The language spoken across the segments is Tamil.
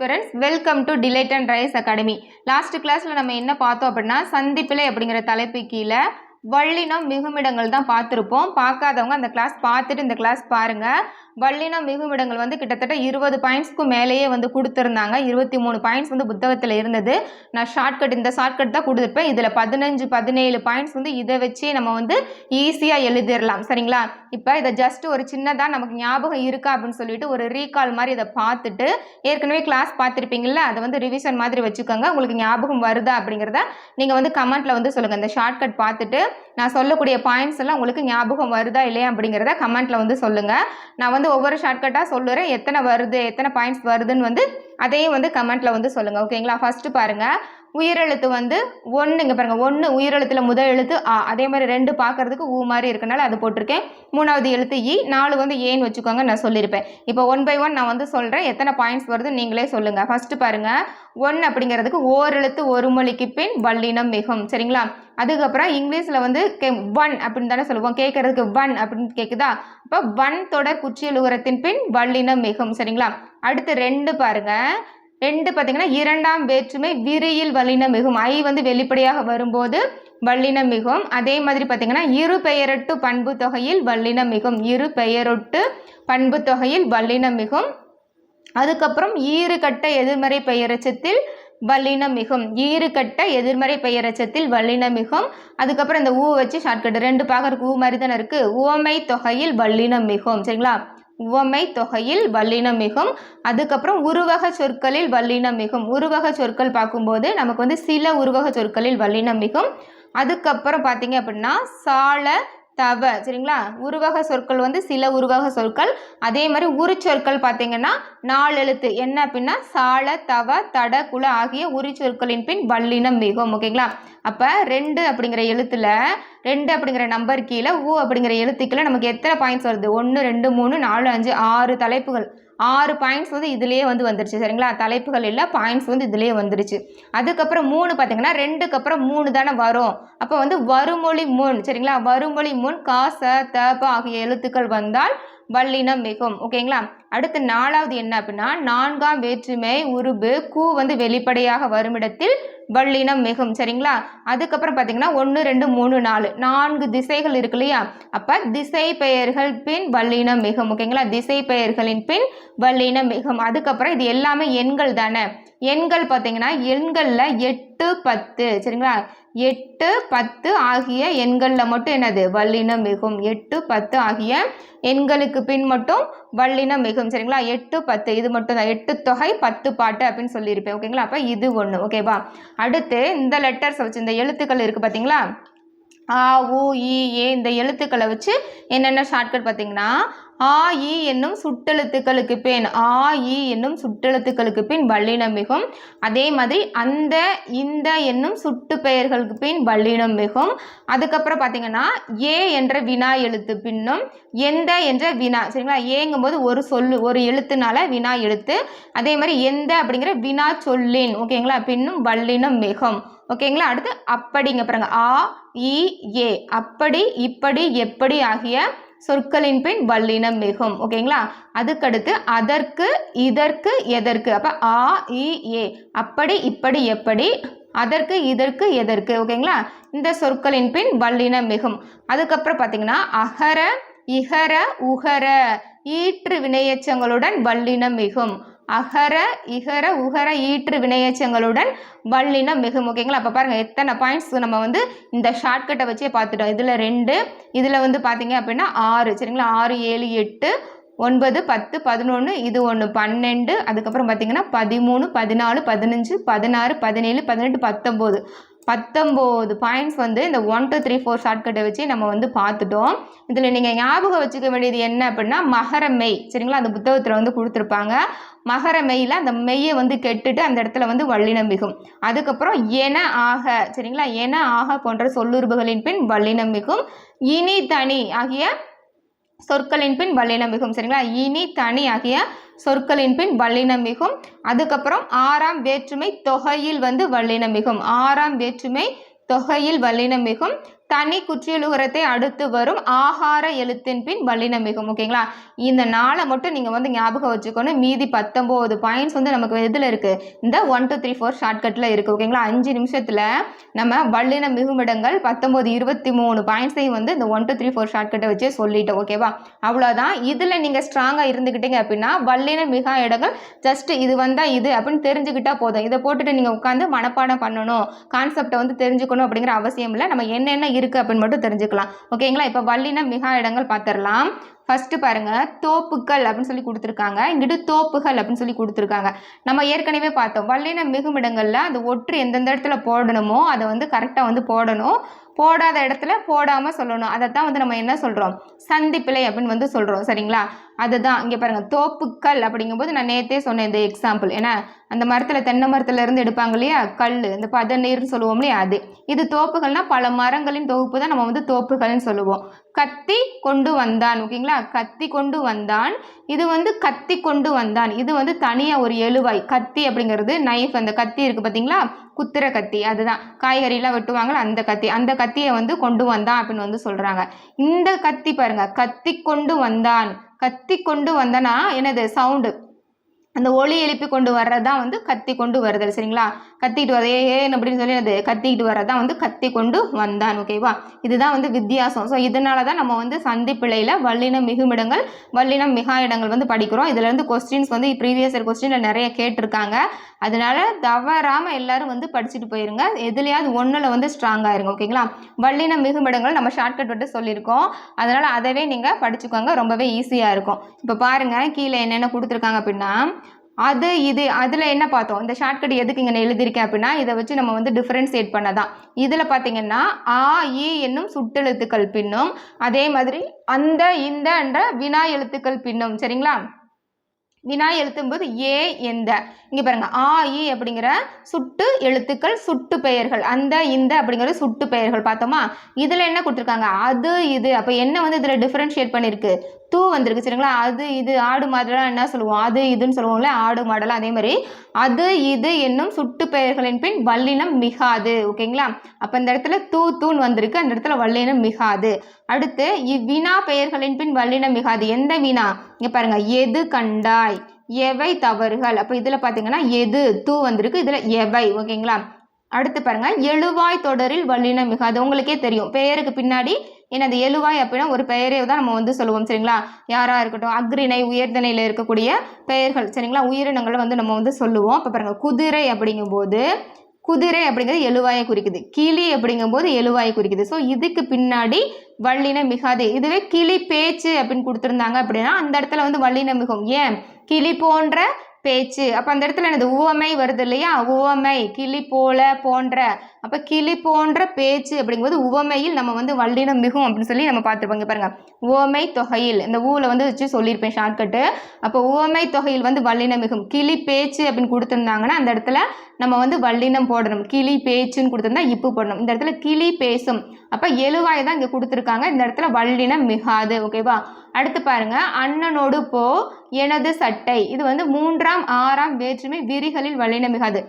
Friends welcome to delight and rise academy last கிளாஸில் நம்ம என்ன பார்த்தோம் அப்படின்னா சந்திப்பிலை அப்படிங்கிற தலைப்பு கீழே வள்ளினம் மிகுமிடங்கள் தான் பார்த்துருப்போம். பார்க்காதவங்க அந்த கிளாஸ் பார்த்துட்டு இந்த கிளாஸ் பாருங்கள் வள்ளினம் மிகுமிடங்கள் வந்து கிட்டத்தட்ட இருபது பாயிண்ட்ஸ்க்கு மேலேயே வந்து கொடுத்துருந்தாங்க. இருபத்தி மூணு பாயிண்ட்ஸ் வந்து புத்தகத்தில் இருந்தது. நான் ஷார்ட்கட் இந்த ஷார்ட்கட் தான் கொடுத்துருப்பேன். இதில் பதினஞ்சு பதினேழு பாயிண்ட்ஸ் வந்து இதை வச்சு நம்ம வந்து ஈஸியாக எழுதிடலாம் சரிங்களா? இப்போ இதை ஜஸ்ட் ஒரு சின்னதாக நமக்கு ஞாபகம் இருக்கா அப்படின்னு சொல்லிட்டு ஒரு ரீகால் மாதிரி இதை பார்த்துட்டு ஏற்கனவே கிளாஸ் பார்த்துருப்பீங்கள்ல அதை வந்து ரிவிஷன் மாதிரி வச்சுக்கோங்க. உங்களுக்கு ஞாபகம் வருதா அப்படிங்கிறத நீங்கள் வந்து கமெண்ட்டில் வந்து சொல்லுங்கள் இந்த ஷார்ட்கட் பார்த்துட்டு நான் சொல்லக்கூடிய பாயிண்ட்ஸ் எல்லாம் உங்களுக்கு ஞாபகம் வருதா இல்லையா அப்படிங்கிறத கமெண்ட்டில் வந்து சொல்லுங்கள் நான் வந்து ஒவ்வொரு ஷார்ட்கட்டாக சொல்லுறேன். எத்தனை வருது எத்தனை பாயிண்ட்ஸ் வருதுன்னு வந்து அதையும் வந்து கமெண்ட்டில் வந்து சொல்லுங்கள் ஓகேங்களா ஃபஸ்ட்டு பாருங்கள் உயிரெழுத்து வந்து ஒன்று இங்கே பாருங்கள் ஒன்று உயிரெழுத்தில் முதல் எழுத்து ஆ அதே மாதிரி ரெண்டு பார்க்கறதுக்கு ஊ மாதிரி இருக்கனால அது போட்டிருக்கேன். மூணாவது எழுத்து இ. நாலு வந்து ஏன்னு வச்சுக்கோங்க நான் சொல்லியிருப்பேன். இப்போ ஒன் பை ஒன் நான் வந்து சொல்கிறேன் எத்தனை பாயிண்ட்ஸ் வருது நீங்களே சொல்லுங்கள் ஃபஸ்ட்டு பாருங்கள் ஒன் அப்படிங்கிறதுக்கு ஓரெழுத்து ஒரு மொழிக்கு பின் வல்லினம் மிகும். சரிங்களா? அதுக்கப்புறம் இங்கிலீஷில் வந்து கே ஒன் அப்படின்னு தானே சொல்லுவோம். கேட்கறதுக்கு ஒன் அப்படின்னு கேட்குதா இப்போ ஒன் தொடர் குச்சியல் உரத்தின் பின் வல்லினம் மிகும். சரிங்களா? அடுத்து ரெண்டு பாருங்கள் ரெண்டு பார்த்தீங்கன்னா இரண்டாம் வேற்றுமை விரியில் வல்லினம் மிகும். ஐ வந்து வெளிப்படையாக வரும்போது வல்லினம் மிகும். அதே மாதிரி பார்த்தீங்கன்னா இரு பெயரொட்டு பண்பு தொகையில் வல்லினம் மிகும். இரு பெயரொட்டு பண்பு தொகையில் வல்லினம் மிகும். அதுக்கப்புறம் ஈறுகட்ட எதிர்மறை பெயரச்சத்தில் வல்லினம் மிகும். ஈறுகட்ட எதிர்மறை பெயரச்சத்தில் வல்லினம் மிகும். அதுக்கப்புறம் இந்த ஊ வச்சு ஷார்ட்கட் ரெண்டு பார்க்கறதுக்கு ஊ மாதிரி தானே இருக்குது உவமை தொகையில் வல்லினம் மிகும். சரிங்களா? உவமை தொகையில் வல்லினம் மிகும் அதுக்கப்புறம் உருவக சொற்களில் வல்லினம் மிகும் உருவக சொற்கள் பார்க்கும்போது நமக்கு வந்து சில உருவக சொற்களில் வல்லினம் மிகும் அதுக்கப்புறம் பார்த்தீங்க அப்படின்னா சால தவ சரிங்களா? உருவக சொற்கள் வந்து சில உருவக சொற்கள். அதே மாதிரி உரிச்சொற்கள் பார்த்தீங்கன்னா நாலு எழுத்து. என்ன அப்படின்னா சால தவ தட குல ஆகிய உரிச்சொற்களின் பின் வல்லினம் மிகும் ஓகேங்களா? அப்போ ரெண்டு அப்படிங்கிற எழுத்துல ரெண்டு அப்படிங்கிற நம்பர் கீழே ஊ அப்படிங்கிற எழுத்துக்களை நமக்கு எத்தனை பாயிண்ட்ஸ் வருது? ஒன்று ரெண்டு மூணு நாலு அஞ்சு ஆறு தலைப்புகள். ஆறு பாயிண்ட்ஸ் வந்து இதுலேயே வந்து வந்துருச்சு சரிங்களா? தலைப்புகள் இல்லை பாயிண்ட்ஸ் வந்து இதுலேயே வந்துருச்சு. அதுக்கப்புறம் மூணு பார்த்தீங்கன்னா ரெண்டுக்கு அப்புறம் மூணு தானே வரும். அப்போ வந்து வருமொழி முன் சரிங்களா? வருமொழி முன் காச தப ஆகிய எழுத்துக்கள் வந்தால் வல்லினம் மிகும். ஓகேங்களா அடுத்து நாலாவது என்ன அப்படின்னா நான்காம் வேற்றுமை உருபு கூ வந்து வெளிப்படையாக வரும் இடத்தில் வல்லினம் மிகும். சரிங்களா? அதுக்கப்புறம் பார்த்தீங்கன்னா ஒன்று ரெண்டு மூணு நாலு. நான்கு திசைகள் இருக்கு இல்லையா? அப்போ திசை பெயர்கள் பின் வல்லினம் மிகும். ஓகேங்களா திசை பெயர்களின் பின் வல்லினம் மிகும். அதுக்கப்புறம் இது எல்லாமே எண்கள் தானே? எண்கள் பார்த்தீங்கன்னா எண்களில் எட்டு பத்து. சரிங்களா? எட்டு பத்து ஆகிய எண்களில் மட்டும் என்னது? வல்லினம் மிகும். எட்டு பத்து ஆகிய எண்களுக்கு பின் மட்டும் வல்லினம் மிகும். சரிங்களா? எட்டு பத்து இது மட்டும் தான். எட்டு தொகை பத்து பாட்டு அப்படின்னு சொல்லியிருப்பேன். ஓகேங்களா? அப்போ இது ஒன்று ஓகேவா அடுத்து இந்த லெட்டர்ஸ் வச்சு இந்த எழுத்துக்கள் இருக்குது பார்த்தீங்களா? ஆ உ இ ஏ இந்த எழுத்துக்களை வச்சு என்னென்ன ஷார்ட்கட் பார்த்தீங்கன்னா ஆ இ என்னும் சுட்டெழுத்துக்களுக்கு பின் ஆ இ என்னும் சுட்டெழுத்துக்களுக்கு பின் வல்லினம் மிகும். அதே மாதிரி அந்த இந்த என்னும் சுட்டு பெயர்களுக்கு பின் வல்லினம் மிகும். அதுக்கப்புறம் பார்த்தீங்கன்னா ஏ என்ற வினா எழுத்து பின்னும் எந்த என்ற வினா சரிங்களா? ஏங்கும்போது ஒரு சொல்லு ஒரு எழுத்துனால வினா எழுத்து. அதே மாதிரி எந்த அப்படிங்கிற வினா சொல்லின் ஓகேங்களா? பின்னும் வல்லினம் மிகும். ஓகேங்களா? அடுத்து அப்படிங்க பாருங்க. ஆ இ ஏ. அப்படி இப்படி எப்படி ஆகிய சொற்களின் பின் வல்லினம் மிகும். ஓகேங்களா அதுக்கடுத்து அதற்கு இதற்கு எதற்கு? அப்போ ஆ இ ஏ. அப்படி இப்படி எப்படி? அதற்கு இதற்கு எதற்கு? ஓகேங்களா இந்த சொற்களின் பின் வல்லினம் மிகும். அதுக்கப்புறம் பார்த்தீங்கன்னா அகர இகர உகர ஈற்று வினையச்சங்களுடன் வல்லினம் மிகும். அகர இகர உகர ஈற்று வினையச்சங்களுடன் வல்லினம் மிகும் ஓகேங்களா அப்போ பாருங்கள் எத்தனை பாயிண்ட்ஸ் நம்ம வந்து இந்த ஷார்ட்கட்டை வச்சே பார்த்துட்டோம். இதில் ரெண்டு இதில் வந்து பார்த்தீங்க அப்படின்னா ஆறு சரிங்களா? ஆறு ஏழு எட்டு ஒன்பது பத்து பதினொன்று இது ஒன்று பன்னெண்டு அதுக்கப்புறம் பார்த்தீங்கன்னா பதிமூணு பதினாலு பதினஞ்சு பதினாறு பதினேழு பதினெட்டு பத்தொம்போது. பத்தொம்போது பாயிண்ட்ஸ் வந்து இந்த ஒன் டூ த்ரீ ஃபோர் ஷார்ட்கட்டை வச்சு நம்ம வந்து பார்த்துட்டோம். இதில் நீங்கள் ஞாபகம் வச்சுக்க வேண்டியது என்ன அப்படின்னா மகர மெய் சரிங்களா? அந்த புத்தகத்தில் வந்து கொடுத்துருப்பாங்க. மகர மெய்யில் அந்த மெய்யை வந்து கெட்டுட்டு அந்த இடத்துல வந்து வல்லினம் மிகும். அதுக்கப்புறம் என ஆக சரிங்களா? என ஆக போன்ற சொல்லுறுப்புகளின் பின் வல்லினம் மிகும். இனி தனி ஆகிய சொற்களின் பின் வல்லினம் மிகும் சரிங்களா? இனி தனி ஆகிய சொற்களின் பின் வல்லினம் மிகும். அதுக்கப்புறம் ஆறாம் வேற்றுமை தொகையில் வந்து வல்லினம் மிகும். ஆறாம் வேற்றுமை தொகையில் வல்லினம் மிகும். தனி குற்றியலுகரத்தை அடுத்து வரும் ஆகார எழுத்தின் பின் வல்லினம் மிகும் ஓகேங்களா இந்த நாளை மட்டும் நீங்கள் வந்து ஞாபகம் வச்சுக்கணும் மீதி பத்தொம்போது பாயிண்ட்ஸ் வந்து நமக்கு எதில் இருக்குது இந்த ஒன் டூ த்ரீ ஃபோர் ஷார்ட்கட்டில் இருக்குது ஓகேங்களா அஞ்சு நிமிஷத்தில் நம்ம வல்லின மிகுமிடங்கள் பத்தொம்போது இருபத்தி மூணு பாயிண்ட்ஸையும் வந்து இந்த ஒன் டூ த்ரீ ஃபோர் ஷார்ட்கட்டை வச்சு சொல்லிட்டோம் ஓகேவா அவ்வளோதான் இதில் நீங்கள் ஸ்ட்ராங்காக இருந்துக்கிட்டீங்க அப்படின்னா வல்லின மிகா இடங்கள் ஜஸ்ட் இது வந்தால் இது அப்படின்னு தெரிஞ்சுக்கிட்டால் போதும். இதை போட்டுட்டு நீங்கள் உட்காந்து மனப்பாடம் பண்ணணும். கான்செப்டை வந்து தெரிஞ்சுக்கணும் அப்படிங்கிற அவசியம் இல்லை. நம்ம என்னென்ன இருக்குது அப்படின்னு மட்டும் தெரிஞ்சுக்கலாம். ஓகேங்களா இப்போ வள்ளின மிகா இடங்கள் பார்த்துடலாம் ஃபஸ்ட்டு பாருங்க தோப்புக்கள் அப்படின்னு சொல்லி கொடுத்துருக்காங்க. இங்கிட்டு தோப்புகள் அப்படின்னு சொல்லி கொடுத்துருக்காங்க. நம்ம ஏற்கனவே பார்த்தோம். வல்லின மிகுமிடங்களில் அந்த ஒற்று எந்தெந்த இடத்துல போடணுமோ அதை வந்து கரெக்டாக வந்து போடணும். போடாத இடத்துல போடாமல் சொல்லணும். அதை தான் வந்து நம்ம என்ன சொல்கிறோம் சந்திப்பிழை அப்படின்னு வந்து சொல்கிறோம் சரிங்களா? அதுதான். இங்கே பாருங்கள் தோப்புக்கள் அப்படிங்கும்போது நான் நேற்றே சொன்னேன் இந்த எக்ஸாம்பிள் ஏன்னா அந்த மரத்தில் தென்னை மரத்துல இருந்து எடுப்பாங்க இல்லையா? கல் இந்த பதநீர்னு சொல்லுவோம் இல்லையா? அது. இது தோப்புகள்னா பல மரங்களின் தொகுப்பு தான் நம்ம வந்து தோப்புகள்னு சொல்லுவோம். கத்தி கொண்டு வந்தான். ஓகேங்களா? கத்தி கொண்டு வந்தான். இது வந்து கத்தி கொண்டு வந்தான். இது வந்து தனியாக ஒரு எழுவாய். கத்தி அப்படிங்கிறது நைஃப் அந்த கத்தி இருக்குது பார்த்தீங்களா குத்துற கத்தி. அதுதான். காய்கறிலாம் வெட்டுவாங்களா அந்த கத்தி. அந்த கத்தியை வந்து கொண்டு வந்தான் அப்படின்னு வந்து சொல்கிறாங்க இந்த கத்தி பாருங்க. கத்தி கொண்டு வந்தான். கத்தி கொண்டு வந்தனா என்னது? சவுண்டு அந்த ஒளி எழுப்பி கொண்டு வர்றது தான் வந்து கத்தி கொண்டு வருதல். சரிங்களா? கத்திக்கிட்டு வர ஏன் அப்படின்னு சொல்லி அது கத்திக்கிட்டு வரதான் வந்து கத்தி கொண்டு வந்தான் ஓகேவா இதுதான் வந்து வித்தியாசம். ஸோ இதனால தான் நம்ம வந்து சந்திப்பிழையில் வல்லினம் மிகுமிடங்கள் வல்லினம் மிகா இடங்கள் வந்து படிக்கிறோம். இதுலேருந்து கொஸ்டின்ஸ் வந்து ப்ரீவியஸ் இயர் கொஸ்டினில் நிறைய கேட்டிருக்காங்க. அதனால தவறாமல் எல்லாரும் வந்து படிச்சுட்டு போயிருங்க. எதுலையாவது ஒன்றில் வந்து ஸ்ட்ராங்காக இருங்க ஓகேங்களா வல்லினம் மிகுமிடங்கள் நம்ம ஷார்ட்கட் விட்டு சொல்லியிருக்கோம். அதனால் அதவே நீங்கள் படிச்சுக்கோங்க ரொம்பவே ஈஸியாக இருக்கும். இப்போ பாருங்கள் கீழே என்னென்ன கொடுத்துருக்காங்க அப்படின்னா அது இது அதில் என்ன பார்த்தோம்? இந்த ஷார்ட்கட் எதுக்கு இங்கே நான் எழுதியிருக்கேன் அப்படின்னா இதை வச்சு நம்ம வந்து டிஃப்ரென்ஷியேட் பண்ணதான். இதில் பார்த்தீங்கன்னா ஆ இ என்னும் சுட்டெழுத்துக்கள் பின்னும் அதே மாதிரி அந்த இந்த என்ற வினா எழுத்துக்கள் பின்னும். சரிங்களா? வினா எழுத்தும்போது ஏ எந்த? இங்கே பாருங்க ஆ இ அப்படிங்கிற சுட்டு எழுத்துக்கள் சுட்டு பெயர்கள் அந்த இந்த அப்படிங்கிற சுட்டு பெயர்கள் பார்த்தோமா? இதில் என்ன கொடுத்துருக்காங்க? அது இது. அப்போ என்ன வந்து இதில் டிஃப்ரென்ஷியேட் பண்ணியிருக்கு தூ வந்திருக்கு சரிங்களா? அது இது ஆடு மாடலாம் என்ன சொல்லுவோம்? அது இதுன்னு சொல்லுவோம்ல ஆடு மாடலாம் அதே மாதிரி. அது இது என்னும் சுட்டு பெயர்களின் பின் வல்லினம் மிகாது ஓகேங்களா? அப்போ இந்த இடத்துல தூ தூண் வந்திருக்கு. அந்த இடத்துல வல்லினம் மிகாது. அடுத்து இவ்வினா பெயர்களின் பின் வல்லினம் மிகாது. எந்த வினா இங்கே பாருங்க எது கண்டாய்? எவை தவறுகள்? அப்போ இதில் பார்த்தீங்கன்னா எது தூ வந்திருக்கு. இதில் எவை ஓகேங்களா? அடுத்து பாருங்க எழுவாய் தொடரில் வல்லினம் மிகாது உங்களுக்கே தெரியும். பெயருக்கு பின்னாடி என்னது எழுவாய் அப்படின்னா ஒரு பெயரே தான் நம்ம வந்து சொல்லுவோம் சரிங்களா? யாராக இருக்கட்டும் அக்ரிணை உயர்தனையில் இருக்கக்கூடிய பெயர்கள் சரிங்களா? உயிரினங்களை வந்து நம்ம வந்து சொல்லுவோம். அப்போ பாருங்கள் குதிரை அப்படிங்கும்போது குதிரை அப்படிங்கிறது எழுவாயை குறிக்குது. கிளி அப்படிங்கும்போது எழுவாயை குறிக்குது. ஸோ இதுக்கு பின்னாடி வள்ளின மிகாது இதுவே கிளி பேச்சு அப்படின்னு கொடுத்துருந்தாங்க அப்படின்னா அந்த இடத்துல வந்து வள்ளின மிகும். ஏன்? கிளி போன்ற பேச்சு. அப்போ அந்த இடத்துல எனது உவமை வருது இல்லையா? உவமை. கிளி போல போன்ற அப்போ கிளி போன்ற பேச்சு அப்படிங்கும்போது உவமையில் நம்ம வந்து வல்லினம் மிகும் அப்படின்னு சொல்லி நம்ம பார்த்துருப்போங்க பாருங்கள் உவமை தொகையில். இந்த ஊவில் வந்து வச்சு சொல்லியிருப்பேன் ஷார்ட்கட்டு அப்போ உவமை தொகையில் வந்து வல்லினம் மிகும். கிளி பேச்சு அப்படின்னு கொடுத்துருந்தாங்கன்னா அந்த இடத்துல நம்ம வந்து வல்லினம் போடணும். கிளி பேச்சுன்னு கொடுத்துருந்தா இப்பு போடணும். இந்த இடத்துல கிளி பேசும். அப்போ எழுவாய் தான் இங்கே கொடுத்துருக்காங்க. இந்த இடத்துல வல்லினம் மிகாது. ஓகேவா அடுத்து பாருங்க. அண்ணனோடு போ. எனது சட்டை. இது வந்து மூன்றாம் ஆறாம் வேற்றுமை விரிகளில் வல்லினம் மிகாது.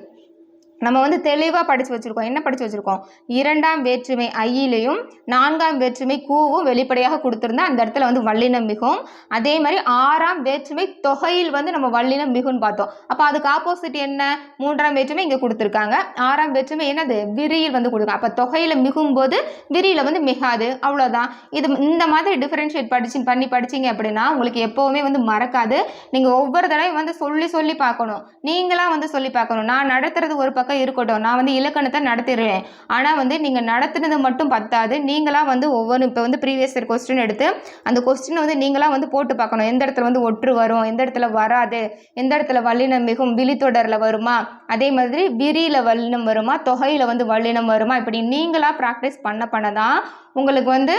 நம்ம வந்து தெளிவாக படித்து வச்சுருக்கோம். என்ன படித்து வச்சுருக்கோம்? இரண்டாம் வேற்றுமை ஐயிலையும் நான்காம் வேற்றுமை கூவும் வெளிப்படையாக கொடுத்துருந்தா அந்த இடத்துல வந்து வல்லினம் மிகும். அதே மாதிரி ஆறாம் வேற்றுமை தொகையில் வந்து நம்ம வல்லினம் மிகுன்னு பார்த்தோம். அப்போ அதுக்கு ஆப்போசிட் என்ன? மூன்றாம் வேற்றுமை இங்கே கொடுத்துருக்காங்க. ஆறாம் வேற்றுமை என்னது? விரியில் வந்து கொடுக்கும். அப்போ தொகையில் மிகும்போது விரியில் வந்து மிகாது. அவ்வளோதான் இது இந்த மாதிரி டிஃப்ரென்ஷியேட் படிச்சு பண்ணி படிச்சீங்க அப்படின்னா உங்களுக்கு எப்போவுமே வந்து மறக்காது. நீங்கள் ஒவ்வொரு தடவையும் வந்து சொல்லி சொல்லி பார்க்கணும். நீங்களாக வந்து சொல்லி பார்க்கணும். நான் நடத்துறது ஒரு பக்கம் இருக்கட்டும். நான் வந்து இலக்கணத்தை நடத்திடுவேன். ஆனால் வந்து நீங்கள் நடத்துனது மட்டும் பத்தாது. நீங்களாக வந்து ஒவ்வொரு இப்போ வந்து ப்ரீவியஸ் இயர் கொஸ்டின் எடுத்து அந்த கொஸ்டினை வந்து நீங்களாக வந்து போட்டு பார்க்கணும். எந்த இடத்துல வந்து ஒற்று வரும்? எந்த இடத்துல வராது? எந்த இடத்துல வல்லினம் மிகும் விழித்தொடரில் வருமா? அதே மாதிரி விரியில் வல்லினம் வருமா? தொகையில் வந்து வல்லினம் வருமா? இப்படி நீங்களாக ப்ராக்டிஸ் பண்ண பண்ண தான் உங்களுக்கு வந்து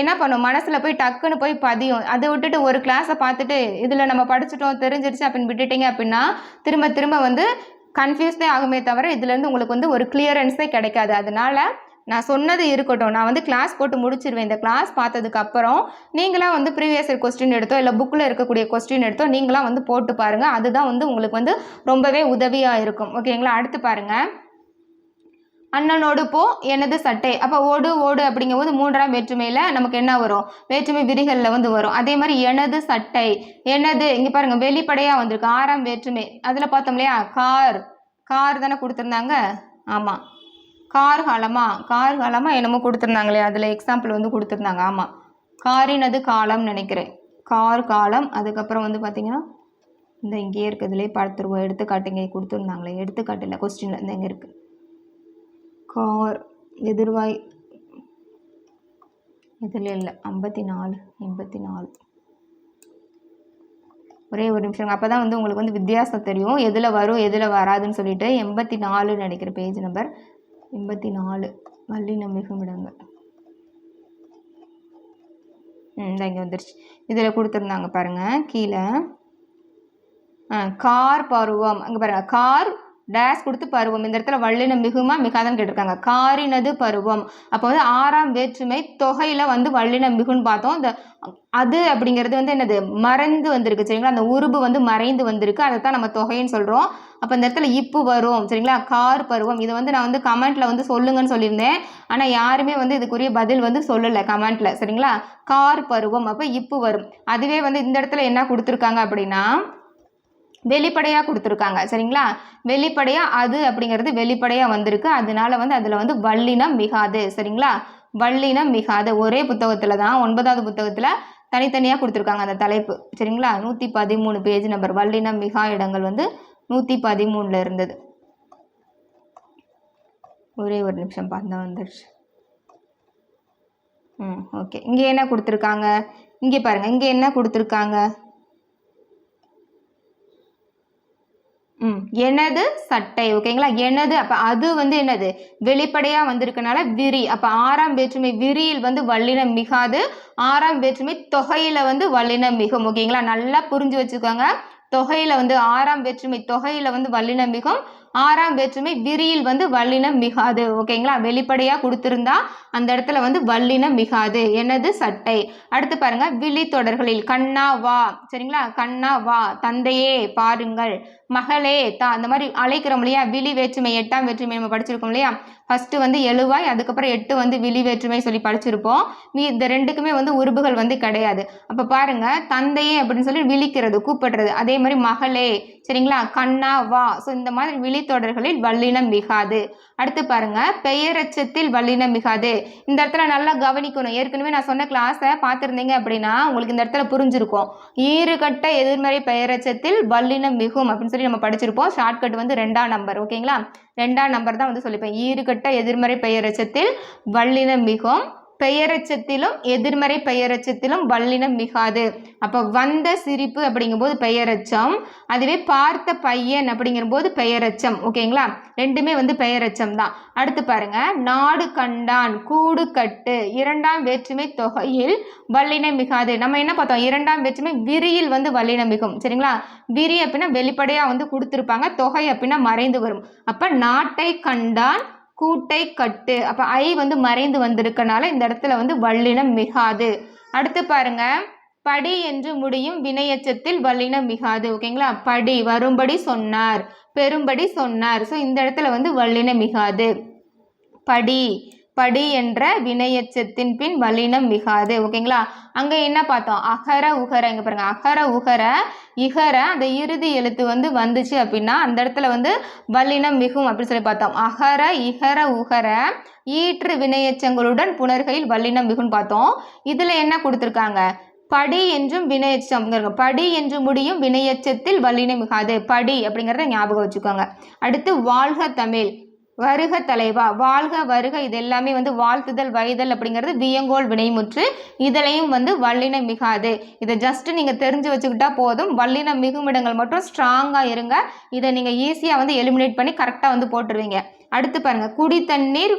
என்ன பண்ணும்? மனசில் போய் டக்குன்னு போய் பதியும். அதை விட்டுட்டு ஒரு கிளாஸை பார்த்துட்டு இதில் நம்ம படிச்சுட்டோம் தெரிஞ்சிருச்சு அப்படின்னு விட்டுட்டீங்க அப்படின்னா திரும்ப திரும்ப வந்து கன்ஃபியூஸ்டே ஆகுமே தவிர இதுலேருந்து உங்களுக்கு வந்து ஒரு கிளியரன்ஸே கிடைக்காது. அதனால நான் சொன்னது இருக்கட்டும். நான் வந்து கிளாஸ் போட்டு முடிச்சிருவேன். இந்த கிளாஸ் பார்த்ததுக்கப்புறம் நீங்களாம் வந்து ப்ரீவியஸ் இயர் கொஸ்டின் எடுத்தோ இல்லை புக்கில் இருக்கக்கூடிய கொஸ்டின் எடுத்தோ நீங்களாக வந்து போட்டு பாருங்கள் அதுதான் வந்து உங்களுக்கு வந்து ரொம்பவே உதவியாக இருக்கும். ஓகேங்களா அடுத்து பாருங்கள் அண்ணனோடு போ எனது சட்டை. அப்போ ஓடு ஓடு அப்படிங்கும்போது மூன்றாம் வேற்றுமையில் நமக்கு என்ன வரும்? வேற்றுமை விரிகளில் வந்து வரும். அதே மாதிரி எனது சட்டை எனது இங்கே பாருங்கள் வெளிப்படையாக வந்திருக்கு. ஆறாம் வேற்றுமை. அதில் பார்த்தோம் இல்லையா? கார். கார் தானே கொடுத்துருந்தாங்க? ஆமாம் கார் காலமா? கார் காலமா என்னமோ கொடுத்துருந்தாங்களே அதில் எக்ஸாம்பிள் வந்து கொடுத்துருந்தாங்க. ஆமாம் காரினது காலம்னு நினைக்கிறேன். கார் காலம் அதுக்கப்புறம் வந்து பார்த்தீங்கன்னா இந்த இங்கேயே இருக்கிறதுலே பார்த்துருவோம். எடுத்துக்காட்டு இங்கே கொடுத்துருந்தாங்களே. எடுத்துக்காட்டு இல்லை கொஸ்டின் இந்த இங்கே இருக்குது கார் எதிர்வாய் இதில் இல்லை ஐம்பத்தி நாலு எண்பத்தி நாலு ஒரே ஒரு நிமிஷம் அப்போ தான் வந்து உங்களுக்கு வந்து வித்தியாசம் தெரியும். எதில் வரும் எதில் வராதுன்னு சொல்லிட்டு எண்பத்தி நாலுன்னு நினைக்கிற பேஜ் நம்பர் எண்பத்தி நாலு வல்லின மிகுமிடங்கள் ம் இந்த இங்கே வந்துருச்சு. இதில் கொடுத்துருந்தாங்க பாருங்கள் கீழே. ஆ, கார் பருவம். அங்கே பாருங்கள் கார் டேஷ் கொடுத்து பருவம். இந்த இடத்துல வள்ளின மிகுமா மிகாதான்னு கேட்டிருக்காங்க. காரினது பருவம். அப்போ வந்து ஆறாம் வேற்றுமை தொகையில் வந்து வள்ளின மிகுன்னு பார்த்தோம். இந்த அது அப்படிங்கிறது வந்து என்னது? மறைந்து வந்திருக்கு. சரிங்களா? அந்த உருபு வந்து மறைந்து வந்திருக்கு. அதை தான் நம்ம தொகைன்னு சொல்கிறோம் அப்போ இந்த இடத்துல இப்பு வரும். சரிங்களா? கார் பருவம். இதை வந்து நான் வந்து கமெண்ட்டில் வந்து சொல்லுங்கன்னு சொல்லியிருந்தேன். ஆனால் யாருமே வந்து இதுக்குரிய பதில் வந்து சொல்லலை கமெண்ட்டில் சரிங்களா? கார் பருவம். அப்போ இப்பு வரும். அதுவே வந்து இந்த இடத்துல என்ன கொடுத்துருக்காங்க அப்படின்னா வெளிப்படையாக கொடுத்துருக்காங்க. சரிங்களா? வெளிப்படையாக அது அப்படிங்கிறது வெளிப்படையாக வந்திருக்கு. அதனால வந்து அதில் வந்து வல்லினம் மிகாது. சரிங்களா? வல்லினம் மிகாது. ஒரே புத்தகத்தில் தான் ஒன்பதாவது புத்தகத்தில் தனித்தனியாக கொடுத்துருக்காங்க அந்த தலைப்பு. சரிங்களா? நூற்றி பதிமூணு பேஜ் நம்பர் வல்லினம் மிகா இடங்கள் வந்து நூற்றி பதிமூணில் இருந்தது. ஒரே ஒரு நிமிஷம் பார்த்தா வந்துடுச்சு ம் ஓகே. இங்கே என்ன கொடுத்துருக்காங்க? இங்கே பாருங்கள் இங்கே என்ன கொடுத்துருக்காங்க? ம் எனது சட்டை ஓகேங்களா? எனது அப்போ அது வந்து என்னது? வெளிப்படையாக வந்திருக்கனால விரி. அப்போ ஆறாம் வேற்றுமை விரியில் வந்து வல்லினம் மிகாது. ஆறாம் வேற்றுமை தொகையில் வந்து வல்லினம் மிகும் ஓகேங்களா? நல்லா புரிஞ்சு வச்சுக்கோங்க. தொகையில் வந்து ஆறாம் வேற்றுமை தொகையில் வந்து வல்லினம் மிகும். ஆறாம் வேற்றுமை விரியில் வந்து வல்லினம் மிகாது ஓகேங்களா? வெளிப்படையாக கொடுத்துருந்தா அந்த இடத்துல வந்து வல்லினம் மிகாது. எனது சட்டை. அடுத்து பாருங்க விழி தொடர்களில் கண்ணா வா. சரிங்களா? கண்ணா வா. தந்தையே பாருங்கள். மகளே தா அந்த மாதிரி அழைக்கிறோம் இல்லையா? விழி வேற்றுமை எட்டாம் வேற்றுமை நம்ம படிச்சிருக்கோம் இல்லையா? ஃபர்ஸ்ட் வந்து எழுவாய் அதுக்கப்புறம் எட்டு வந்து விழி வேற்றுமை சொல்லி படிச்சிருப்போம். மீ இந்த ரெண்டுக்குமே வந்து உருபுகள் வந்து கிடையாது. அப்போ பாருங்க தந்தையே அப்படின்னு சொல்லி விழிக்கிறது கூப்பிடுறது. அதே மாதிரி மகளே சரிங்களா? கண்ணா வா. ஸோ இந்த மாதிரி விழித்தொடர்களில் வல்லினம் மிகாது. அடுத்து பாருங்க பெயரச்சத்தில் வல்லினம் மிகாது. இந்த இடத்துல நல்லா கவனிக்கணும். ஏற்கனவே நான் சொன்ன கிளாஸை பார்த்துருந்தீங்க அப்படின்னா உங்களுக்கு இந்த இடத்துல புரிஞ்சிருக்கும். ஈறுகட்ட எதிர்மறை பெயரச்சத்தில் வல்லினம் மிகும் அப்படின்னு சொல்லி நம்ம படிச்சிருப்போம். ஷார்ட்கட் வந்து ரெண்டாம் நம்பர் ஓகேங்களா ரெண்டாம் நம்பர் தான் வந்து சொல்லிப்பேன். ஈறுகட்ட எதிர்மறை பெயரச்சத்தில் வல்லினம் மிகும். பெயரச்சத்திலும் எதிர்மறை பெயரச்சத்திலும் வல்லினம் மிகாது. அப்போ வந்த சிரிப்பு அப்படிங்கும்போது பெயரச்சம் அதுவே பார்த்த பையன் அப்படிங்கும்போது பெயரச்சம். ஓகேங்களா? ரெண்டுமே வந்து பெயரச்சம் தான் அடுத்து பாருங்க. நாடு கண்டான் கூடு கட்டு இரண்டாம் வேற்றுமை தொகையில் வல்லினம் மிகாது. நம்ம என்ன பார்த்தோம்? இரண்டாம் வேற்றுமை விரியில் வந்து வல்லினம் மிகும். சரிங்களா? விரி அப்படின்னா வெளிப்படையாக வந்து கொடுத்துருப்பாங்க தொகை அப்படின்னா மறைந்து வரும். அப்போ நாட்டை கண்டான் கூட்டை கட்டு. அப்போ ஐ வந்து மறைந்து வந்திருக்கனால இந்த இடத்துல வந்து வல்லினம் மிகாது. அடுத்து பாருங்க. படி என்று முடியும் வினையச்சத்தில் வல்லினம் மிகாது. ஓகேங்களா படி வரும்படி சொன்னார். பெரும்படி சொன்னார். ஸோ இந்த இடத்துல வந்து வல்லினம் மிகாது. படி. படி என்ற வினையச்சத்தின் பின் வலினம் மிகாது. ஓகேங்களா? அங்கே என்ன பார்த்தோம்? அகர உகர. இங்கே பாருங்க. அகர உகர இகர அந்த இறுதி எழுத்து வந்து வந்துச்சு அப்படின்னா அந்த இடத்துல வந்து வல்லினம் மிகும் அப்படின்னு சொல்லி பார்த்தோம். அகர இகர உகர ஈற்று வினையச்சங்களுடன் புணர்கையில் வல்லினம் மிகுன்னு பார்த்தோம். இதில் என்ன கொடுத்துருக்காங்க? படி என்றும் வினையச்சம். படி என்று முடியும் வினையச்சத்தில் வல்லினம் மிகாது. படி அப்படிங்கிறத ஞாபகம் வச்சுக்கோங்க. அடுத்து வாழ்க தமிழ். வருக தலைவா வாழ்க வருக. இது எல்லாமே வந்து வாழ்த்துதல் வைதல் அப்படிங்கிறது வியங்கோல் வினைமுற்று. இதுலையும் வந்து வல்லினம் மிகாது. இதை ஜஸ்ட் நீங்கள் தெரிஞ்சு வச்சுக்கிட்டா போதும். வல்லினம் மிகுமிடங்கள் மட்டும் ஸ்ட்ராங்காக இருங்க. இதை நீங்கள் ஈஸியாக வந்து எலிமினேட் பண்ணி கரெக்டாக வந்து போட்டுருவீங்க. அடுத்து பாருங்கள் குடி தண்ணீர்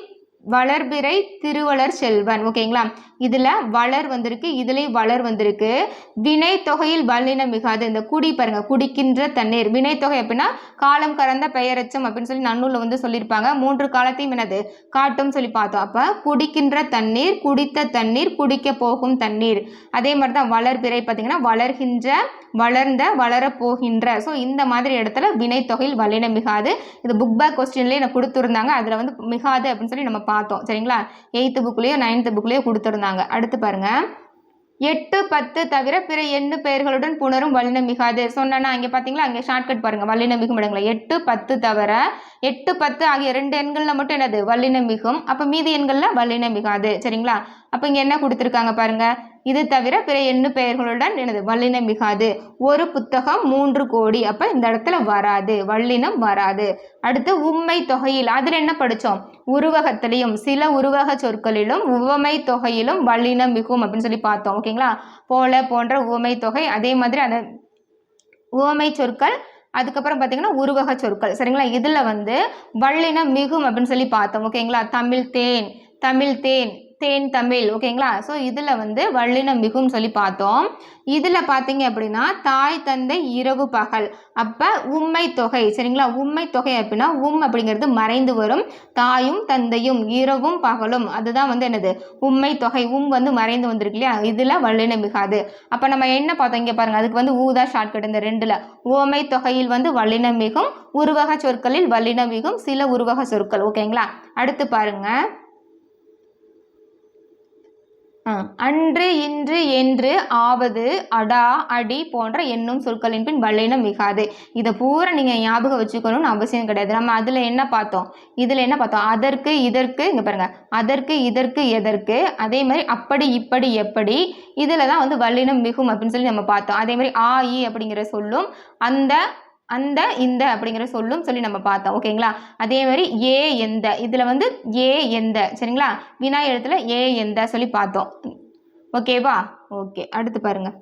வளர்பிறை திருவளர் செல்வன். ஓகேங்களா? இதில் வளர் வந்திருக்கு இதுலேயும் வளர் வந்திருக்கு. வினை தொகையில் வல்லினம் மிகாது. இந்த குடி பாருங்க குடிக்கின்ற தண்ணீர். வினை தொகை அப்படின்னா காலம் கறந்த பெயரச்சம் அப்படின்னு சொல்லி நன்னூலில் வந்து சொல்லியிருப்பாங்க. மூன்று காலத்தையும் என்னது? காட்டும் சொல்லி பார்த்தோம். அப்போ குடிக்கின்ற தண்ணீர் குடித்த தண்ணீர் குடிக்க போகும் தண்ணீர். அதே மாதிரி தான் வளர்பிறை பார்த்தீங்கன்னா வளர்கின்ற வளர்ந்த வளரப்போகின்ற ஸோ இந்த மாதிரி இடத்துல வினை தொகையில் வல்லினம் மிகாது. இது புக் பேக் கொஸ்டின்லேயே நான் கொடுத்துருந்தாங்க. அதில் வந்து மிகாது அப்படின்னு சொல்லி நம்ம பார்த்தோம். சரிங்களா? எயித்து புக்லேயோ நைன்த்து புக்லேயோ கொடுத்துருந்தாங்க. அடுத்து பாருங்கள் எட்டு பத்து தவிர பிற எண்ணு பெயர்களுடன் புணரும் வல்லினம் மிகாது சொன்னா இங்கே பார்த்தீங்களா அங்கே ஷார்ட்கட் பாருங்க. வல்லினம் மிகும் இடங்கள எட்டு பத்து தவிர எட்டு பத்து ஆகிய ரெண்டு எண்களில் மட்டும் என்னது? வல்லினம் மிகும் அப்போ மீதி எண்களில் வல்லினம் மிகாது சரிங்களா? அப்போ இங்கே என்ன கொடுத்துருக்காங்க பாருங்கள் இது தவிர பிற எண்ணு பெயர்களுடன் எனது வல்லினம் மிகாது. ஒரு புத்தகம் மூன்று கோடி. அப்போ இந்த இடத்துல வராது. வல்லினம் வராது. அடுத்து உண்மை தொகையில். அதில் என்ன படித்தோம்? உருவகத்திலையும் சில உருவக சொற்களிலும் உவமை தொகையிலும் வல்லினம் மிகும் அப்படின்னு சொல்லி பார்த்தோம். ஓகேங்களா போல போன்ற உவமை தொகை. அதே மாதிரி அந்த உவமை சொற்கள் அதுக்கப்புறம் பார்த்தீங்கன்னா உருவக சொற்கள். சரிங்களா? இதில் வந்து வல்லினம் மிகும் அப்படின்னு சொல்லி பார்த்தோம். ஓகேங்களா தமிழ் தேன். தமிழ் தேன். தேன் தமிழ் ஓகேங்களா? ஸோ இதில் வந்து வல்லினம் மிகும் சொல்லி பார்த்தோம். இதில் பார்த்தீங்க அப்படின்னா தாய் தந்தை இரவு பகல். அப்போ உண்மை தொகை சரிங்களா? உண்மை தொகை அப்படின்னா உம் அப்படிங்கிறது மறைந்து வரும். தாயும் தந்தையும் இரவும் பகலும். அதுதான் வந்து என்னது? உண்மை தொகை. உம் வந்து மறைந்து வந்திருக்கு இல்லையா? இதில் வல்லினம் மிகாது. அப்போ நம்ம என்ன பார்த்தோம்? இங்கே பாருங்கள் அதுக்கு வந்து ஊதா ஷார்ட்கட் இந்த ரெண்டில். ஓமை தொகையில் வந்து வல்லினம் மிகும் உருவக சொற்களில் வல்லினம் மிகும் சில உருவக சொற்கள் ஓகேங்களா? அடுத்து பாருங்கள் அன்று இன்று என்று ஆவது அடா அடி போன்ற எண்ணும் சொற்களின் பின் வல்லினம் மிகாது. இதை பூரா நீங்கள் ஞாபகம் வச்சுக்கணும்னு அவசியம் கிடையாது. நம்ம அதில் என்ன பார்த்தோம்? இதில் என்ன பார்த்தோம்? அதற்கு இதற்கு இங்கே பாருங்கள் அதற்கு இதற்கு எதற்கு அதே மாதிரி அப்படி இப்படி எப்படி இதில் தான் வந்து வல்லினம் மிகும் அப்படின்னு சொல்லி நம்ம பார்த்தோம். அதே மாதிரி ஆ இ அப்படிங்கிற சொல்லும் அந்த அந்த இந்த அப்படிங்கிற சொல்லும் சொல்லி நம்ம பார்த்தோம். ஓகேங்களா அதே மாதிரி ஏ எந்த. இதில் வந்து ஏ எந்த. சரிங்களா? வினா எழுத்துல ஏ எந்த சொல்லி பார்த்தோம். ஓகேவா ஓகே அடுத்து பாருங்கள்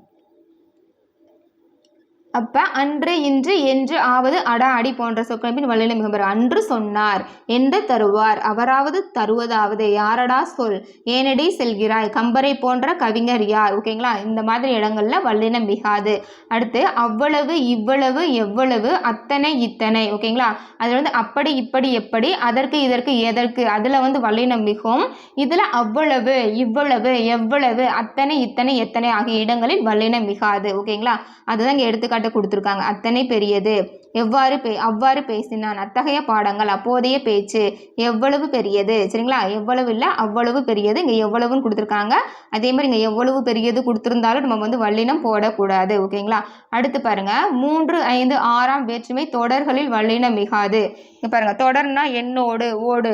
அப்போ அன்று இன்று என்று ஆவது அடா அடி போன்ற சொற்கள் பின் வல்லினம் அன்று சொன்னார் என்று தருவார். அவராவது தருவதாவது. யாரடா சொல்? ஏனடி செல்கிறாய்? கம்பரை போன்ற கவிஞர் யார்? ஓகேங்களா இந்த மாதிரி இடங்கள்ல வல்லினம் மிகாது. அடுத்து அவ்வளவு இவ்வளவு எவ்வளவு அத்தனை இத்தனை. ஓகேங்களா அதில் வந்து அப்படி இப்படி எப்படி அதற்கு இதற்கு எதற்கு? அதில் வந்து வல்லினம் மிகும். இதில் அவ்வளவு இவ்வளவு எவ்வளவு அத்தனை இத்தனை எத்தனை ஆகிய இடங்களில் வல்லினம் மிகாது. ஓகேங்களா அதுதான் இங்கே எடுத்துக்காட்டு. எடுத்துக்காட்டு கொடுத்துருக்காங்க. அத்தனை பெரியது. எவ்வாறு பே அவ்வாறு பேசினான். அத்தகைய பாடங்கள் அப்போதைய பேச்சு எவ்வளவு பெரியது? சரிங்களா? எவ்வளவு இல்லை அவ்வளவு பெரியது. இங்கே எவ்வளவுன்னு கொடுத்துருக்காங்க. அதே மாதிரி இங்கே எவ்வளவு பெரியது கொடுத்துருந்தாலும் நம்ம வந்து வல்லினம் போடக்கூடாது. ஓகேங்களா? அடுத்து பாருங்க. மூன்று ஐந்து ஆறாம் வேற்றுமை தொடர்களில் வல்லினம் மிகாது. இங்கே பாருங்க. தொடர்னா என்னோடு ஓடு.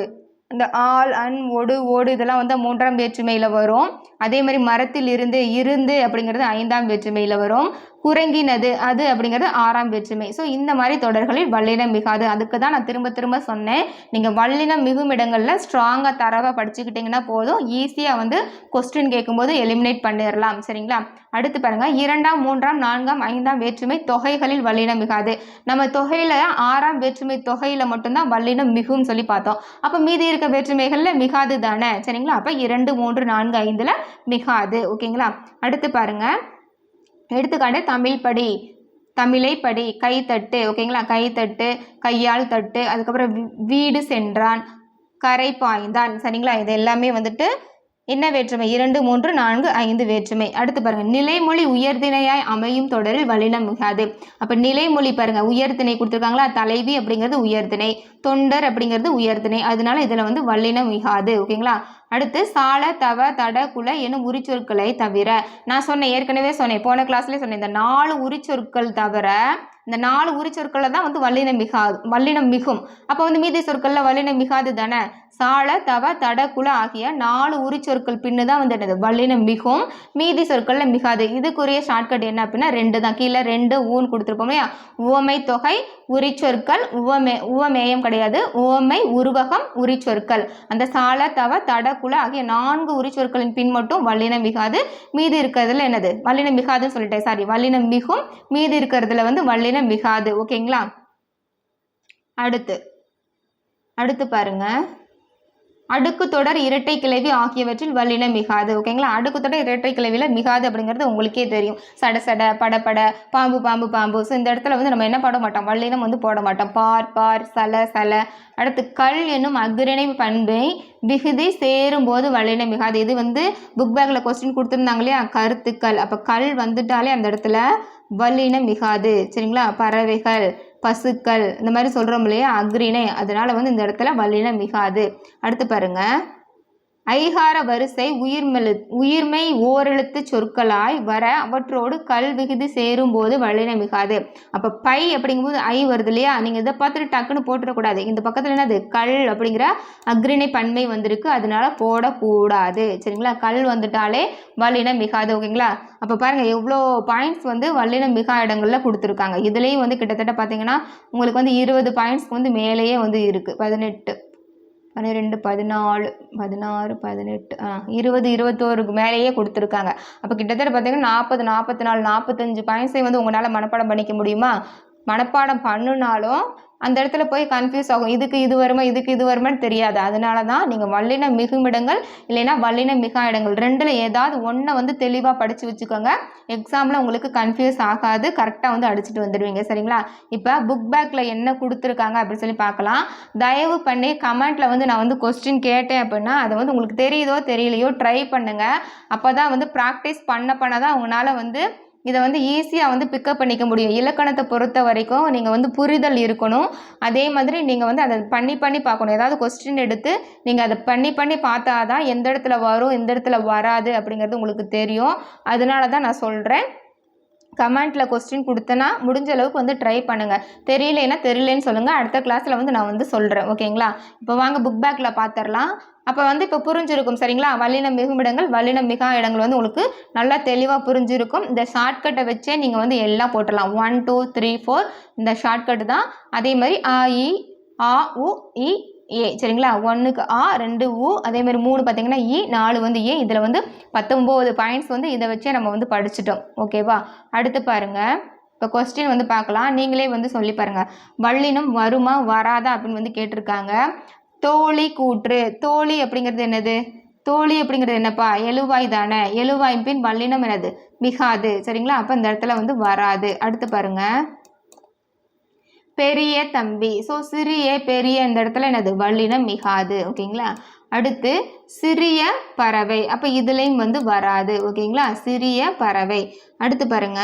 இந்த ஆள் அன் ஒடு ஓடு இதெல்லாம் வந்து மூன்றாம் வேற்றுமையில் வரும். அதே மாதிரி மரத்தில் இருந்து இருந்து அப்படிங்கிறது ஐந்தாம் வேற்றுமையில் வரும். குறங்கினது அது அப்படிங்கிறது ஆறாம் வேற்றுமை. ஸோ இந்த மாதிரி தொடர்களில் வல்லினம் மிகாது. அதுக்கு தான் நான் திரும்ப திரும்ப சொன்னேன். நீங்கள் வல்லினம் மிகும் இடங்களில் ஸ்ட்ராங்காக தரவாக படிச்சுக்கிட்டிங்கன்னா போதும். ஈஸியாக வந்து கொஸ்டின் கேட்கும்போது எலிமினேட் பண்ணிடலாம் சரிங்களா? அடுத்து பாருங்கள் இரண்டாம் மூன்றாம் நான்காம் ஐந்தாம் வேற்றுமை தொகைகளில் வல்லினம் மிகாது. நம்ம தொகையில் ஆறாம் வேற்றுமை தொகையில் மட்டும்தான் வல்லினம் மிகும் சொல்லி பார்த்தோம். அப்போ மீதி இருக்க வேற்றுமைகளில் மிகாது தானே? சரிங்களா? அப்போ இரண்டு மூன்று நான்கு ஐந்தில் மிகாது. ஓகேங்களா? அடுத்து பாருங்கள் எடுத்துக்காட்டு தமிழ் படி தமிழை படி கைத்தட்டு ஓகேங்களா? கைத்தட்டு கையால் தட்டு அதுக்கப்புறம் வீடு சென்றான் கரை பாய்ந்தான் சரிங்களா? இது எல்லாமே வந்துட்டு என்ன வேற்றுமை? இரண்டு மூன்று நான்கு ஐந்து வேற்றுமை. அடுத்து பாருங்க. நிலைமொழி உயர்திணையாய் அமையும் தொடரில் வல்லினம் மிகாது. அப்போ நிலைமொழி பாருங்க. உயர்திணை கொடுத்துருக்காங்களா? தலைவி அப்படிங்கிறது உயர்திணை தொண்டர் அப்படிங்கிறது உயர்திணை. அதனால இதில் வந்து வல்லினம் மிகாது. ஓகேங்களா? அடுத்து சால தவ தட குல எனும் உரிச்சொற்களை தவிர நான் சொன்னேன் ஏற்கனவே சொன்னேன். போன கிளாஸ்லேயே சொன்னேன். இந்த நாலு உரிச்சொற்கள் தவிர இந்த நாலு உரிச்சொற்களில் தான் வந்து வல்லினம் மிகாது வல்லினம் மிகும். அப்போ வந்து மீதி சொற்களில் வல்லினம் மிகாது தானே? சால தவ தட குல ஆகிய நாலு உரிச்சொற்கள் பின்னு தான் வந்து என்னது வல்லினம் மிகும் மீதி சொற்களில் மிகாது. இதுக்குரிய ஷார்ட்கட் என்ன அப்படின்னா ரெண்டு தான். கீழே ரெண்டு ஊன் கொடுத்துருப்போம் இல்லையா? உவமை தொகை உரிச்சொற்கள் உவமே உவமேயம் கிடையாது. உவமை உருவகம் உரிச்சொற்கள் அந்த சால தவ தட குல ஆகிய நான்கு உரிச்சொற்களின் பின் மட்டும் வல்லினம் மிகாது. மீதி இருக்கிறதுல என்னது? வல்லினம் மிகாதுன்னு சொல்லிட்டேன். சாரி வல்லினம் மிகும் மீதி இருக்கிறதுல வந்து வல்லினம் மிகாது. ஓகேங்களா அடுத்து. அடுத்து பாருங்கள் அடுக்கு தொடர் இரட்டை கிளவி ஆகியவற்றில் வல்லினம் மிகாது ஓகேங்களா அடுக்கு தொடர் இரட்டை கிளவியில் மிகாது அப்படிங்கிறது உங்களுக்கே தெரியும். சட சட படப்பட பாம்பு பாம்பு பாம்பு. ஸோ இந்த இடத்துல வந்து நம்ம என்ன போட மாட்டோம்? வல்லினம் வந்து போட மாட்டோம். பார் பார் சல சல. அடுத்து கல் என்னும் அக்ரணை பண்பை விகுதி சேரும்போது வல்லினம் மிகாது. இது வந்து புக் பேக்கில் கொஸ்டின் கொடுத்துருந்தாங்க இல்லையா? கருத்துக்கள். அப்போ கல் வந்துட்டாலே அந்த இடத்துல வல்லினம் மிகாது. சரிங்களா? பறவைகள் பசுக்கள் இந்த மாதிரி சொல்கிறோம் இல்லையா? அக்ரிணை அதனால் வந்து இந்த இடத்துல வல்லினம் மிகாது. அடுத்து பாருங்கள் ஐகார வரிசை உயிர்மெழு உயிர்மை ஓரெழுத்து சொற்களாய் வர அவற்றோடு கல் விகுதி சேரும்போது வலின மிகாது. அப்போ பை அப்படிங்கும்போது ஐ வருது இல்லையா? நீங்கள் இதை பார்த்துட்டு டக்குன்னு போட்டுடக்கூடாது இந்த பக்கத்தில் என்னது? கல் அப்படிங்கிற அக்ரிணை பன்மை வந்திருக்கு. அதனால போடக்கூடாது. சரிங்களா? கல் வந்துட்டாலே வல்லினம் மிகாது. ஓகேங்களா? அப்போ பாருங்கள் எவ்வளோ பாயிண்ட்ஸ் வந்து வல்லின மிகா இடங்களில் கொடுத்துருக்காங்க. இதுலேயும் வந்து கிட்டத்தட்ட பார்த்தீங்கன்னா உங்களுக்கு வந்து இருபது பாயிண்ட்ஸ்க்கு வந்து மேலேயே வந்து இருக்குது பதினெட்டு. பன்னிரெண்டு பதினாலு பதினாறு பதினெட்டு ஆ இருபது இருபத்தோருக்கு மேலேயே கொடுத்துருக்காங்க. அப்போ கிட்டத்தட்ட பார்த்தீங்கன்னா நாற்பது நாற்பத்தி நாலு நாற்பத்தஞ்சு பாயிண்ட்ஸை வந்து உங்களால் மனப்பாடம் பண்ணிக்க முடியுமா? மனப்பாடம் பண்ணுனாலும் அந்த இடத்துல போய் கன்ஃபியூஸ் ஆகும். இதுக்கு இது வருமா இதுக்கு இது வருமான்னு தெரியாது. அதனால தான் நீங்கள் வல்லின மிகுமிடங்கள் இல்லைன்னா வல்லின மிகா இடங்கள் ரெண்டில் ஏதாவது ஒன்றை வந்து தெளிவாக படித்து வச்சுக்கோங்க. எக்ஸாமில் உங்களுக்கு கன்ஃபியூஸ் ஆகாது. கரெக்டாக வந்து அடிச்சுட்டு வந்துடுவீங்க. சரிங்களா? இப்போ புக் பேக்கில் என்ன கொடுத்துருக்காங்க அப்படின்னு சொல்லி பார்க்கலாம். தயவு பண்ணி கமெண்ட்டில் வந்து நான் வந்து கொஸ்டின் கேட்டேன் அப்படின்னா அது வந்து உங்களுக்கு தெரியுதோ தெரியலையோ ட்ரை பண்ணுங்கள் அப்போ தான் வந்து ப்ராக்டிஸ் பண்ண பண்ண தான் உங்களால் வந்து இதை வந்து ஈஸியாக வந்து பிக்கப் பண்ணிக்க முடியும். இலக்கணத்தை பொறுத்த வரைக்கும் நீங்கள் வந்து புரிதல் இருக்கணும். அதே மாதிரி நீங்கள் வந்து அதை பண்ணி பண்ணி பார்க்கணும். ஏதாவது கொஸ்டின் எடுத்து நீங்கள் அதை பண்ணி பண்ணி பார்த்தா தான் எந்த இடத்துல வரும் எந்த இடத்துல வராது அப்படிங்கிறது உங்களுக்கு தெரியும். அதனால தான் நான் சொல்கிறேன் கமெண்ட்டில் கொஸ்டின் கொடுத்தனா முடிஞ்ச அளவுக்கு வந்து ட்ரை பண்ணுங்கள் தெரியலைன்னா தெரியலேன்னு சொல்லுங்கள் அடுத்த கிளாஸில் வந்து நான் வந்து சொல்கிறேன் ஓகேங்களா இப்போ வாங்க புக் பேக்கில் பார்த்துடலாம் அப்போ வந்து இப்போ புரிஞ்சிருக்கும் சரிங்களா? வல்லினம் மிகுமிடங்கள் வல்லினம் மிகா இடங்கள் வந்து உங்களுக்கு நல்லா தெளிவாக புரிஞ்சிருக்கும். இந்த ஷார்ட்கட்டை வச்சே நீங்கள் வந்து எல்லாம் போட்டுடலாம். ஒன் டூ த்ரீ ஃபோர் இந்த ஷார்ட்கட் தான். அதே மாதிரி ஆ இ ஆ உ இ ஏ சரிங்களா? ஒன்றுக்கு ஆ ரெண்டு உ. அதே மாதிரி மூணு பார்த்தீங்கன்னா இ நாலு வந்து ஏ. இதில் வந்து பத்தொம்போது பாயிண்ட்ஸ் வந்து இதை வச்சே நம்ம வந்து படிச்சிட்டோம். ஓகேவா அடுத்து பாருங்கள் இப்போ கொஸ்டின் வந்து பார்க்கலாம். நீங்களே வந்து சொல்லி பாருங்கள் வல்லினம் வருமா வராதா அப்படின்னு வந்து கேட்டிருக்காங்க. தோழி கூற்று. தோழி அப்படிங்கிறது என்னது? தோழி அப்படிங்கிறது என்னப்பா? எழுவாய் தானே? எழுவாயின் பின் வல்லினம் என்னது மிகாது. சரிங்களா? அப்போ இந்த இடத்துல வந்து வராது. அடுத்து பாருங்க. பெரிய தம்பி. ஸோ சிறிய பெரிய இந்த இடத்துல என்னது? வல்லினம் மிகாது. ஓகேங்களா? அடுத்து சிறிய பறவை. அப்போ இதுலேயும் வந்து வராது. ஓகேங்களா? சிறிய பறவை. அடுத்து பாருங்க.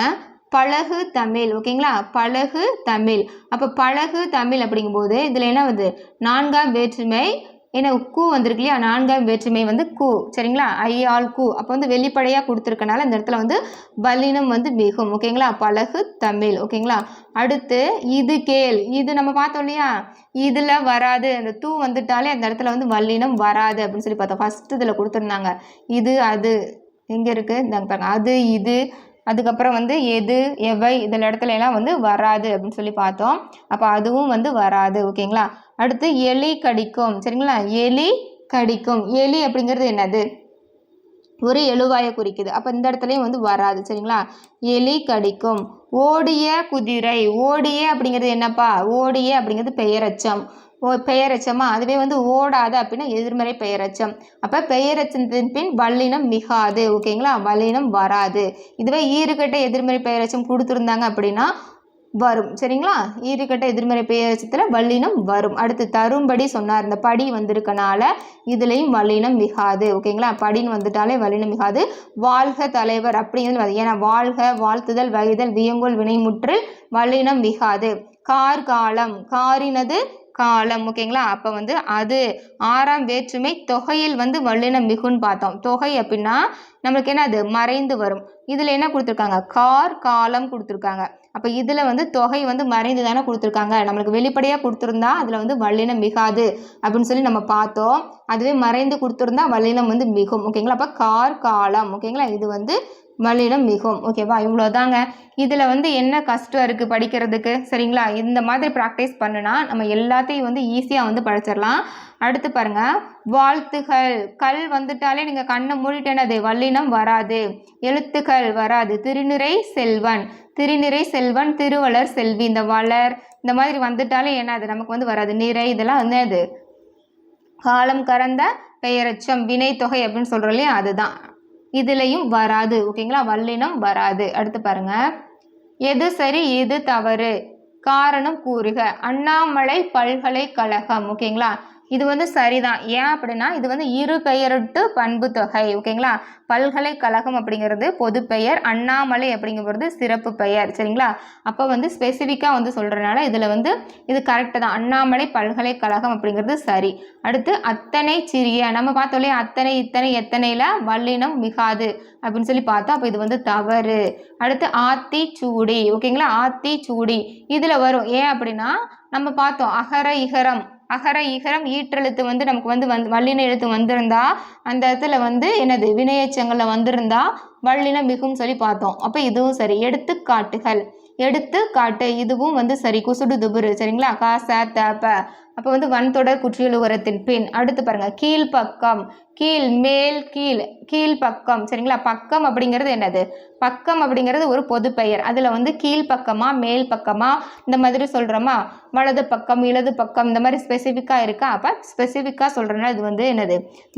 பழகு தமிழ் ஓகேங்களா? பழகு தமிழ். அப்போ பழகு தமிழ் அப்படிங்கும்போது இதில் என்ன வந்து நான்காம் வேற்றுமை ஏன்னா கூ வந்திருக்கு இல்லையா? நான்காம் வேற்றுமை வந்து கூ சரிங்களா? ஐ ஆல் கூ. அப்போ வந்து வெளிப்படையாக கொடுத்துருக்கனால இந்த இடத்துல வந்து வல்லினம் வந்து மிகும் ஓகேங்களா? பழகு தமிழ் ஓகேங்களா? அடுத்து இது கேள். இது நம்ம பார்த்தோம் இல்லையா? இதில் வராது. அந்த தூ வந்துட்டாலே அந்த இடத்துல வந்து வல்லினம் வராது அப்படின்னு சொல்லி பார்த்தோம். ஃபஸ்ட்டு இதில் கொடுத்துருந்தாங்க. இது அது. எங்கே இருக்குது இந்த பாருங்க. அது இது அதுக்கப்புறம் வந்து எது எவை இதில் இடத்துல எல்லாம் வந்து வராது அப்படின்னு சொல்லி பார்த்தோம். அப்போ அதுவும் வந்து வராது ஓகேங்களா? அடுத்து எலி கடிக்கும் சரிங்களா? எலி கடிக்கும். எலி அப்படிங்கிறது என்னது? ஒரு எழுவாயை குறிக்குது. அப்போ இந்த இடத்துலையும் வந்து வராது சரிங்களா? எலி கடிக்கும். ஓடிய குதிரை ஓடிய அப்படிங்கிறது என்னப்பா? ஓடிய அப்படிங்கிறது பெயரச்சம். பெயரச்சமா அதுவே வந்து ஓடாது அப்படின்னா எதிர்மறை பெயரச்சம் அப்போ பெயரச்சத்தின் பின் வல்லினம் மிகாது ஓகேங்களா? வல்லினம் வராது. இதுவே ஈறுகட்ட எதிர்மறை பெயரச்சம் கொடுத்துருந்தாங்க அப்படின்னா வரும். சரிங்களா? ஈறுகட்ட எதிர்மறை பெயரச்சத்தில் வல்லினம் வரும். அடுத்து தரும்படி சொன்னார். இந்த படி வந்திருக்கனால இதுலேயும் வல்லினம் மிகாது ஓகேங்களா? படின்னு வந்துட்டாலே வல்லினம் மிகாது. வாழ்க தலைவர் அப்படிங்கிறது ஏன்னா வாழ்க வாழ்த்துதல் வகைதல் வியங்கோல் வினைமுற்று வல்லினம் மிகாது. கார் காலம் காரினது காலம் ஓகேங்களா அப்போ வந்து அது ஆறாம் வேற்றுமை தொகையில் வந்து வல்லினம் மிகுன்னு பார்த்தோம். தொகை அப்படின்னா நம்மளுக்கு என்ன அது மறைந்து வரும். இதில் என்ன கொடுத்துருக்காங்க? கார் காலம் கொடுத்துருக்காங்க. அப்போ இதில் வந்து தொகை வந்து மறைந்து தானே கொடுத்துருக்காங்க. நம்மளுக்கு வெளிப்படையாக கொடுத்துருந்தா அதில் வந்து வல்லினம் மிகாது அப்படின்னு சொல்லி நம்ம பார்த்தோம். அதுவே மறைந்து கொடுத்துருந்தா வல்லினம் வந்து மிகும் ஓகேங்களா அப்போ கார் காலம் ஓகேங்களா இது வந்து வல்லினம் மிகும் ஓகேவா இவ்வளோதாங்க இதில் வந்து என்ன கஷ்டம் இருக்குது படிக்கிறதுக்கு? சரிங்களா? இந்த மாதிரி ப்ராக்டிஸ் பண்ணுனா நம்ம எல்லாத்தையும் வந்து ஈஸியாக வந்து படிச்சிடலாம். அடுத்து பாருங்கள் வாழ்த்துகள். கல் வந்துட்டாலே நீங்கள் கண்ணை மூடிட்டேனது. வல்லினம் வராது. எழுத்துக்கள் வராது. திருநிறை செல்வன். திருநிறை செல்வன் திருவளர் செல்வி. இந்த வளர் இந்த மாதிரி வந்துட்டாலே என்னது நமக்கு வந்து வராது. நிறை இதெல்லாம் வந்து அது காலம் கறந்த பெயரச்சம். வினைத்தொகை அப்படின்னு சொல்கிறோம் இல்லையா? அதுதான். இதுலேயும் வராது ஓகேங்களா வல்லினம் வராது. அடுத்து பாருங்க. எது சரி எது தவறு. காரணம் கூறுக. அண்ணாமலை பல்கலைக்கழகம் ஓகேங்களா இது வந்து சரிதான். ஏன் அப்படின்னா இது வந்து இரு பெயரிட்டு பண்பு தொகை ஓகேங்களா? பல்கலைக்கழகம் அப்படிங்கிறது பொது பெயர் அண்ணாமலை அப்படிங்கிறது சிறப்பு பெயர் சரிங்களா? அப்போ வந்து ஸ்பெசிஃபிக்காக வந்து சொல்கிறனால இதில் வந்து இது கரெக்டு தான். அண்ணாமலை பல்கலைக்கழகம் அப்படிங்கிறது சரி. அடுத்து அத்தனை சிறிய நம்ம பார்த்தோம் இல்லையா? அத்தனை இத்தனை எத்தனையில்? வல்லினம் மிகாது அப்படின்னு சொல்லி பார்த்தோம் அப்போ இது வந்து தவறு. அடுத்து ஆத்தி சூடி ஓகேங்களா? ஆத்தி சூடி இதில் வரும். ஏன் அப்படின்னா நம்ம பார்த்தோம் அகர இகரம் அகர இகரம் ஈற்றெழுத்து வந்து நமக்கு வந்து வந்து வல்லின எழுத்து வந்திருந்தா அந்த இடத்துல வந்து என்னது வினையச்சங்களில் வந்திருந்தா வல்லினம் மிகும் சொல்லி பார்த்தோம். அப்போ இதுவும் சரி. எடுத்துக்காட்டுகள். எடுத்து காட்டு இதுவும் வந்து சரி குசுடு துபுரு சரிங்களா? காச தப்ப அப்போ வந்து வன்தொடர் குற்றியலுகரத்தின் பின் அடுத்து பாருங்கள் கீழ்ப்பக்கம் கீழ் மேல் கீழ் கீழ் பக்கம் சரிங்களா? பக்கம் அப்படிங்கிறது என்னது? பக்கம் அப்படிங்கிறது ஒரு பொது பெயர். அதில் வந்து கீழ் பக்கமா மேல் பக்கமா இந்த மாதிரி சொல்கிறோமா வலது பக்கம் இடது பக்கம் இந்த மாதிரி ஸ்பெசிஃபிக்காக இருக்கா? அப்போ ஸ்பெசிஃபிக்காக சொல்கிறேன்னா இது வந்து என்னது?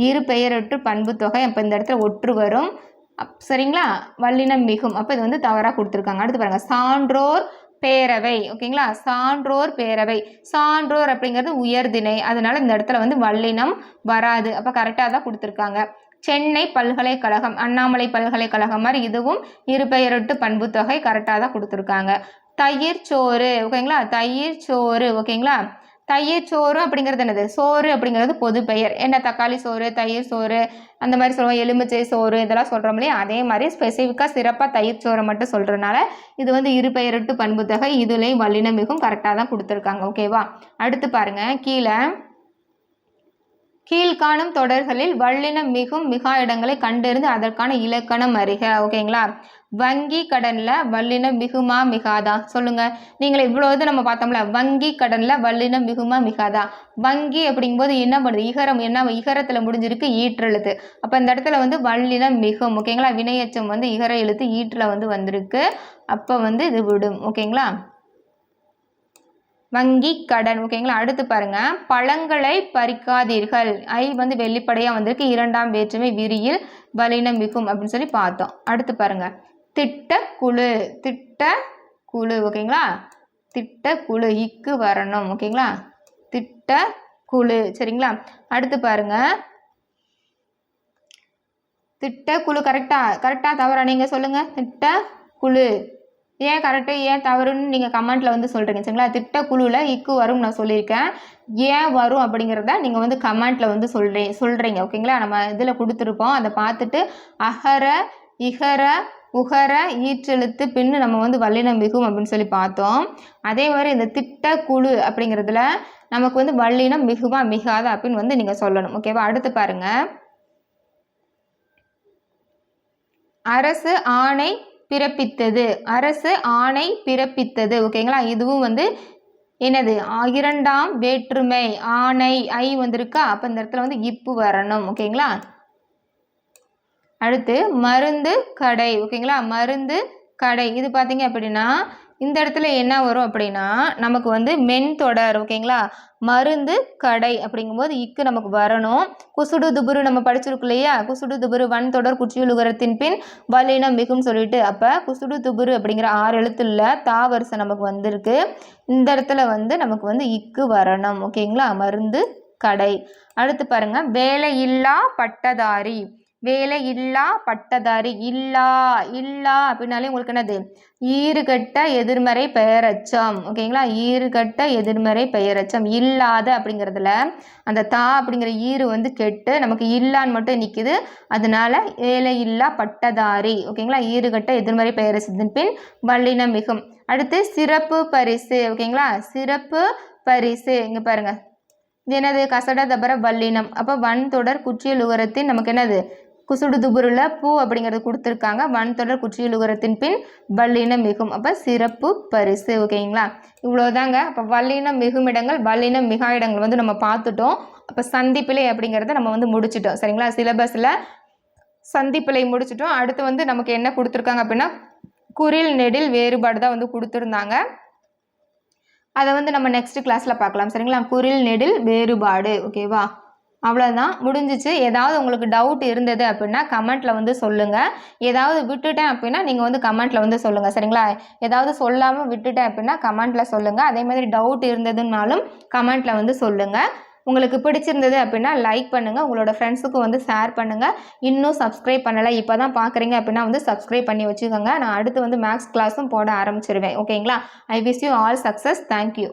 இரு பெயரொற்று பண்பு தொகை அப்போ இந்த இடத்துல ஒற்று வரும். அப் சரிங்களா? வல்லினம் மிகும். அப்போ இது வந்து தவறாக கொடுத்துருக்காங்க. அடுத்து பாருங்கள் சான்றோர் பேரவை. ஓகேங்களா? சான்றோர் பேரவை. சான்றோர் அப்படிங்கிறது உயர்திணை அதனால இந்த இடத்துல வந்து வல்லினம் வராது. அப்போ கரெக்டாக தான் கொடுத்துருக்காங்க. சென்னை பல்கலைக்கழகம் அண்ணாமலை பல்கலைக்கழகம் மாதிரி இதுவும் இருபெயரொட்டு பண்புத்தொகை பண்பு தொகை கரெக்டாக தான் கொடுத்துருக்காங்க. தயிர் சோறு. ஓகேங்களா? தயிர் சோறு. ஓகேங்களா? தயிர் சோறு அப்படிங்கிறது என்னது? சோறு அப்படிங்கிறது பொது பெயர். என்ன தக்காளி சோறு தயிர் சோறு அந்த மாதிரி சொல்லுவோம். எலுமிச்சை சோறு இதெல்லாம் சொல்கிறோம் இல்லையா? அதே மாதிரி ஸ்பெசிஃபிக்காக சிறப்பாக தயிர் சோறை மட்டும் சொல்கிறதுனால இது வந்து இரு பெயரிட்டு பண்பு இதுலேயும் வல்லினம் மிகவும் கரெக்டாக தான் கொடுத்துருக்காங்க. ஓகேவா அடுத்து பாருங்கள் கீழே. கீழ்காணும் தொடர்களில் வல்லினம் மிகும் மிகா இடங்களை கண்டறிந்து அதற்கான இலக்கணம் அறிக. ஓகேங்களா வங்கி கடனில் வல்லினம் மிகுமா மிகாதா? சொல்லுங்க. நீங்கள் இவ்வளோ இது நம்ம பார்த்தோம்ல. வங்கி கடனில் வல்லினம் மிகுமா மிகாதா? வங்கி அப்படிங்கும்போது என்ன பண்ணுது? இகரம் என்ன இகரத்தில் முடிஞ்சிருக்கு? ஈற்றெழுத்து அப்போ இந்த இடத்துல வந்து வல்லினம் மிகும். ஓகேங்களா வினையச்சம் வந்து இகர எழுத்து ஈற்றில் வந்து வந்திருக்கு. அப்போ வந்து இது விடும். ஓகேங்களா வங்கி கடன். ஓகேங்களா அடுத்து பாருங்க. பழங்களை பறிக்காதீர்கள். ஐ வந்து வெளிப்படையாக வந்திருக்கு. இரண்டாம் வேற்றுமை விரியில் வலினம் மிகும் அப்படின்னு சொல்லி பார்த்தோம். அடுத்து பாருங்க. திட்டக்குழு திட்ட குழு ஓகேங்களா திட்டக்குழு இக்கு வரணும் ஓகேங்களா திட்ட குழு சரிங்களா? அடுத்து பாருங்க. திட்டக்குழு கரெக்டாக கரெக்டாக தவறா நீங்கள் சொல்லுங்கள் திட்டக்குழு. ஏன் கரெக்டு ஏன் தவறுன்னு நீங்கள் கமெண்ட்டில் வந்து சொல்கிறீங்க சரிங்களா? திட்டக்குழுவில் இக்கு வரும்னு நான் சொல்லியிருக்கேன். ஏன் வரும் அப்படிங்கிறத நீங்கள் வந்து கமெண்ட்டில் வந்து சொல்கிறீங்க சொல்கிறீங்க ஓகேங்களா நம்ம இதில் கொடுத்துருப்போம். அதை பார்த்துட்டு அகர இகர உகர ஈற்றெழுத்து பின்னு நம்ம வந்து வல்லினம் மிகும் அப்படின்னு சொல்லி பார்த்தோம். அதே மாதிரி இந்த திட்டக்குழு அப்படிங்கிறதுல நமக்கு வந்து வல்லினம் மிகுமா மிகாதா அப்படின்னு வந்து நீங்கள் சொல்லணும். ஓகேவா அடுத்து பாருங்கள் அரசு ஆணை பிறப்பித்தது. அரசு ஆணை பிறப்பித்தது. ஓகேங்களா இதுவும் வந்து என்னது? இரண்டாம் வேற்றுமை ஆணை ஐ வந்திருக்கா? அப்போ இந்த இடத்துல வந்து இப்பு வரணும். ஓகேங்களா அடுத்து மருந்து கடை ஓகேங்களா? மருந்து கடை. இது பார்த்தீங்க அப்படின்னா இந்த இடத்துல என்ன வரும் அப்படின்னா நமக்கு வந்து மென் தொடர் ஓகேங்களா? மருந்து கடை அப்படிங்கும்போது இக்கு நமக்கு வரணும். குசுடு துபுரு நம்ம படிச்சிருக்கோம் இல்லையா? குசுடு துபுரு வன் தொடர் குற்றியுலுகரத்தின் பின் வலினம் மிகும் சொல்லிட்டு அப்போ குசுடு துபுரு அப்படிங்கிற ஆறு எழுத்துல தா வரிசை நமக்கு வந்திருக்கு. இந்த இடத்துல வந்து நமக்கு வந்து இக்கு வரணும் ஓகேங்களா? மருந்து கடை. அடுத்து பாருங்க வேலையில்லா பட்டதாரி. வேலை இல்லா பட்டதாரி இல்லா இல்லா அப்படின்னாலே உங்களுக்கு என்னது? ஈறுகட்ட எதிர்மறை பெயரச்சம் ஓகேங்களா ஈறுகட்ட எதிர்மறை பெயரச்சம் இல்லாத அப்படிங்கிறதுல அந்த தா அப்படிங்கிற ஈறு வந்து கெட்டு நமக்கு இல்லான்னு மட்டும் நிற்கிது அதனால வேலை இல்லா பட்டதாரி ஓகேங்களா ஈறுகட்ட எதிர்மறை பெயரச்சத்தின் பின் வல்லினம் மிகும். அடுத்து சிறப்பு பரிசு. ஓகேங்களா சிறப்பு பரிசு. இங்கே பாருங்க. இது என்னது? கசட தபர வல்லினம். அப்போ வன் தொடர் குற்றியல் உகரத்தின் நமக்கு என்னது? குசுடுதுபுருள பூ அப்படிங்கிறது கொடுத்துருக்காங்க. வன் தொடர் பின் வல்லினம் மிகும். அப்போ சிறப்பு பரிசு ஓகேங்களா? இவ்வளோதாங்க அப்போ வல்லினம் மிகும் இடங்கள் வல்லினம் மிகா இடங்கள் வந்து நம்ம பார்த்துட்டோம். அப்போ சந்திப்பிலை அப்படிங்கிறத நம்ம வந்து முடிச்சிட்டோம். சரிங்களா? சிலபஸில் சந்திப்பிலை முடிச்சிட்டோம். அடுத்து வந்து நமக்கு என்ன கொடுத்துருக்காங்க அப்படின்னா குரில் நெடில் வேறுபாடு தான் வந்து கொடுத்துருந்தாங்க. அதை வந்து நம்ம நெக்ஸ்ட் கிளாஸில் பார்க்கலாம். சரிங்களா? குரில் நெடில் வேறுபாடு ஓகேவா? அவ்வளோதான் முடிஞ்சிச்சு. ஏதாவது உங்களுக்கு டவுட் இருந்தது அப்படின்னா கமெண்ட்டில் வந்து சொல்லுங்கள் ஏதாவது விட்டுட்டேன் அப்படின்னா நீங்கள் வந்து கமெண்ட்டில் வந்து சொல்லுங்கள் சரிங்களா? ஏதாவது சொல்லாமல் விட்டுட்டேன் அப்படின்னா கமெண்ட்டில் சொல்லுங்கள் அதே மாதிரி டவுட் இருந்ததுனாலும் கமெண்ட்டில் வந்து சொல்லுங்கள் உங்களுக்கு பிடிச்சிருந்தது அப்படின்னா லைக் பண்ணுங்கள் உங்களோட ஃப்ரெண்ட்ஸுக்கும் வந்து ஷேர் பண்ணுங்கள் இன்னும் சப்ஸ்கிரைப் பண்ணலை. இப்போ தான் பார்க்குறீங்க அப்படின்னா வந்து சப்ஸ்கிரைப் பண்ணி வச்சுக்கோங்க. நான் அடுத்து வந்து மேக்ஸ் கிளாஸும் போட ஆரம்பிச்சிருவேன். ஓகேங்களா I wish you all success thank you